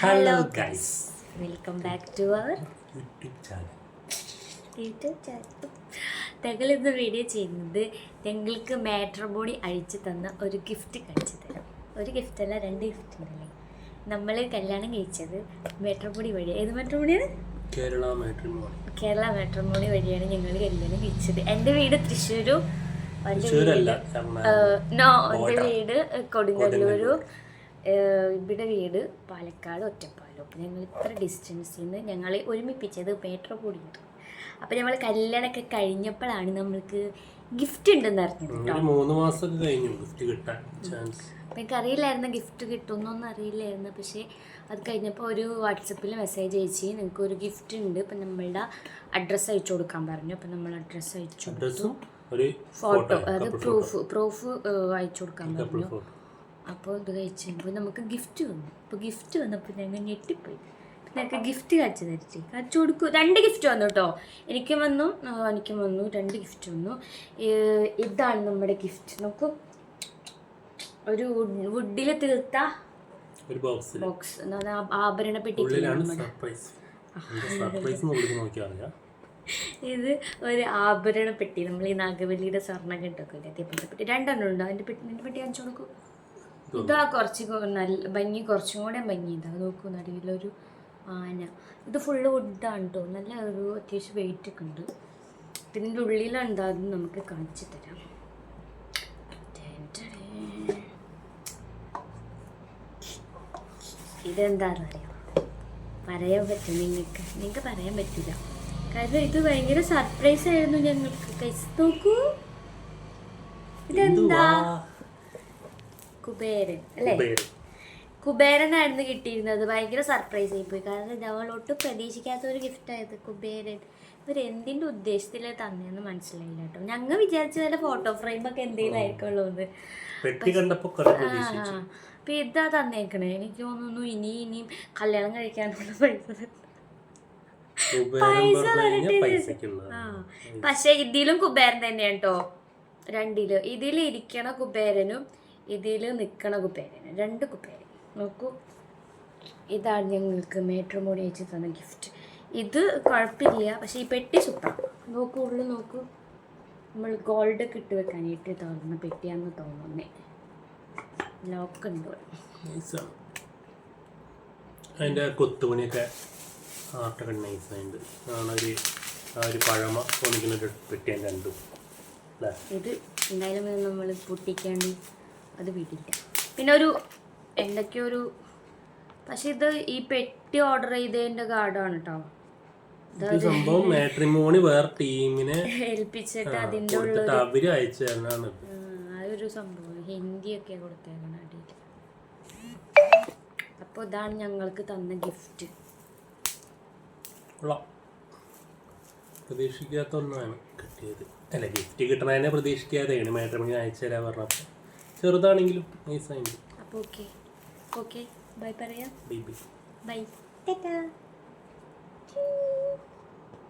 Hello guys welcome back to our YouTube channel YouTube channel ഞങ്ങൾ ഇന്ന് video ചെയ്യുന്നത് തങ്ങൾക്ക് മാട്രോ ബോഡി അഴിച്ചു തന്ന ഒരു ഗിഫ്റ്റ് കഴിച്ചു തരാം. ഒരു ഗിഫ്റ്റ് അല്ല രണ്ട് ഗിഫ്റ്റ് ഉണ്ടല്ലേ? നമ്മൾ കല്യാണം കഴിച്ചത് മാട്രമോണി വഴി ഏത് മാട്രമോണിയാണ് കേരള മാട്രിമോണി കേരള മാട്രിമോണി വഴിയാണ് ഞങ്ങൾ കല്യാണം കഴിച്ചത്. എന്റെ വീട് തൃശ്ശൂരും എന്റെ വീട് നോ എന്റെ വീട് കൊടുങ്ങല്ലൂരും. ഇവിടെ വീട് പാലക്കാട് ഒറ്റപ്പാലം. അപ്പം ഞങ്ങൾ ഇത്ര ഡിസ്റ്റൻസിൽ നിന്ന് ഞങ്ങളെ ഒരുമിപ്പിച്ചത് മേട്രോ കൂടി അപ്പം ഞങ്ങൾ കല്യാണമൊക്കെ കഴിഞ്ഞപ്പോഴാണ് നമ്മൾക്ക് ഗിഫ്റ്റ് ഉണ്ടെന്ന് അറിഞ്ഞത് മൂന്ന് മാസം കഴിഞ്ഞു ഗിഫ്റ്റ് കിട്ടാൻ ചാൻസ് അപ്പം എനിക്ക് അറിയില്ലായിരുന്നു ഗിഫ്റ്റ് കിട്ടുമെന്നൊന്നും അറിയില്ലായിരുന്നു. പക്ഷേ അത് കഴിഞ്ഞപ്പോൾ ഒരു വാട്സപ്പിൽ മെസ്സേജ് അയച്ച് നിങ്ങൾക്ക് ഒരു ഗിഫ്റ്റ് ഉണ്ട്. ഇപ്പം നമ്മളുടെ അഡ്രസ്സ് അയച്ചു കൊടുക്കാൻ പറഞ്ഞു. അപ്പം നമ്മൾ അഡ്രസ്സ് അയച്ചു കൊടുത്തു. ഫോട്ടോ അതായത് അത് പ്രൂഫ് പ്രൂഫ് അയച്ചു കൊടുക്കാൻ പറഞ്ഞു. അപ്പോൾ ഇത് കഴിച്ചപ്പോൾ നമുക്ക് ഗിഫ്റ്റ് വന്നു. അപ്പോൾ ഗിഫ്റ്റ് വന്നപ്പോൾ ഞങ്ങൾ ഞെട്ടിപ്പോയി. ഞങ്ങൾക്ക് ഗിഫ്റ്റ് കാണിച്ചു തരിച്ച് കാച്ചു കൊടുക്കൂ. രണ്ട് ഗിഫ്റ്റ് വന്നു കേട്ടോ. എനിക്ക് വന്നു. എനിക്ക് വന്നു. രണ്ട് ഗിഫ്റ്റ് വന്നു. ഇതാണ് നമ്മുടെ ഗിഫ്റ്റ് നോക്കൂ. ഒരു വുഡിൽ തീർത്ത ഒരു ബോക്സ് ബോക്സ് ആഭരണ പെട്ടി ഇത് ഒരു ആഭരണ പെട്ടി. നമ്മൾ ഈ നാഗവല്ലിയുടെ സ്വർണം കെട്ടൊക്കെ അതേപോലത്തെ പെട്ടി. രണ്ടെണ്ണം ഉണ്ടോ. അതിന്റെ പെട്ടി എന്റെ പെട്ടി കാണിച്ചു കൊടുക്കൂ. ഇതാ കുറച്ച് നല്ല ഭംഗി കുറച്ചും കൂടെ ഭംഗി ഇതാ നോക്കൂ നടുവിലൊരു ആന. ഇത് ഫുള്ള് വുഡാണ് കേട്ടോ നല്ല ഒരു അത്യാവശ്യം വെയിറ്റ് ഒക്കെ ഉണ്ട്. ഇതിന്റെ ഉള്ളിലുണ്ടാകും നമുക്ക് കാണിച്ചു തരാം. ഇതെന്താണെന്ന് അറിയാം? പറയാൻ പറ്റും നിങ്ങൾക്ക്. നിങ്ങൾക്ക് പറയാൻ പറ്റില്ല കാരണം ഇത് ഭയങ്കര സർപ്രൈസ് ആയിരുന്നു ഞങ്ങൾക്ക്. കഴിച്ചു നോക്കൂ. ഇതെന്താ? കുബേരൻ അല്ലേ? കുബേരൻ. കുബേരനായിരുന്നു കിട്ടിയിരുന്നത്. ഭയങ്കര സർപ്രൈസ് ആയിപ്പോയി കാരണം ഒട്ടും പ്രതീക്ഷിക്കാത്ത ഒരു ഗിഫ്റ്റ് ആയത് കുബേരൻ. ഇവർ എന്തിന്റെ ഉദ്ദേശത്തിൽ തന്നെയെന്ന് മനസ്സിലായില്ല കേട്ടോ. ഞങ്ങൾ വിചാരിച്ച വല്ല ഫോട്ടോ ഫ്രെയിം ഒക്കെ എന്തെങ്കിലും ആയിരിക്കുള്ളൂ എന്ന് അപ്പൊ ഇതാ തന്നേക്കണേ. എനിക്ക് തോന്നുന്നു ഇനി ഇനിയും കല്യാണം കഴിക്കാനുള്ള പൈസ പൈസ ആ. പക്ഷെ ഇതിലും കുബേരൻ തന്നെയാണ് കേട്ടോ. രണ്ടിൽ. ഇതിലിരിക്കണ കുബേരനും ഇതിൽ നിൽക്കണ കുബേരനും രണ്ട് കുപ്പേര നോക്കൂ. ഇതാണ് ഞങ്ങൾക്ക് മേട്രമോണി അയച്ചു തന്ന ഗിഫ്റ്റ് ഇത് കുഴപ്പമില്ല പക്ഷേ ഈ പെട്ടി സൂപ്പർ നോക്കൂ ഉള്ളു നോക്കൂ. നമ്മൾ ഗോൾഡ് ഒക്കെ ഇട്ട് വെക്കാനായിട്ട് തോന്നുന്ന പെട്ടിയാണെന്ന് തോന്നുന്നു. ലോക്ക് ഉണ്ട് അതിന്റെ കൊത്തുപണിയൊക്കെ ആർട്ടൊക്കെ നൈസായിട്ടുണ്ട് ആണ് ഒരു ആ ഒരു പഴമ തോന്നിക്കുന്ന പെട്ടിയാണ് രണ്ടും. ഇത് എന്തായാലും നമ്മൾ പൊട്ടിക്കാണ്ട് അത് വീട്ടിലില്ല പിന്നെ ഒരു എന്തൊക്കെയോ ഒരു പക്ഷെ ഇത് ഈ പെട്ടി ഓർഡർ ചെയ്തതിന്റെ കാർഡാണ് കേട്ടോ സംഭവം മാട്രിമോണി വേറെ ടീമിനെ ഏൽപ്പിച്ചിട്ട് കൊടുത്തിട്ട് അവർ അയച്ചു തരണാണ് ഒരു സംഭവം. ഹിന്ദിയൊക്കെ കൊടുത്തേക്കണം അടിയിൽ അപ്പോൾ ഇതാണ് ഞങ്ങൾക്ക് തന്ന ഗിഫ്റ്റ് പ്രതീക്ഷിക്കാത്ത ഒന്നാണ് കിട്ടിയത്. അല്ല ഗിഫ്റ്റ് കിട്ടണതിനെ പ്രതീക്ഷിക്കാതെയാണ് മാട്രിമോണി അയച്ചു തരാൻ പറഞ്ഞപ്പോൾ ചെറുതാണെങ്കിലും നൈസായിട്ട് അപ്പോൾ ഓക്കെ. ഓക്കെ. ബൈ പറയാം. Baby bye. ടാറ്റാ.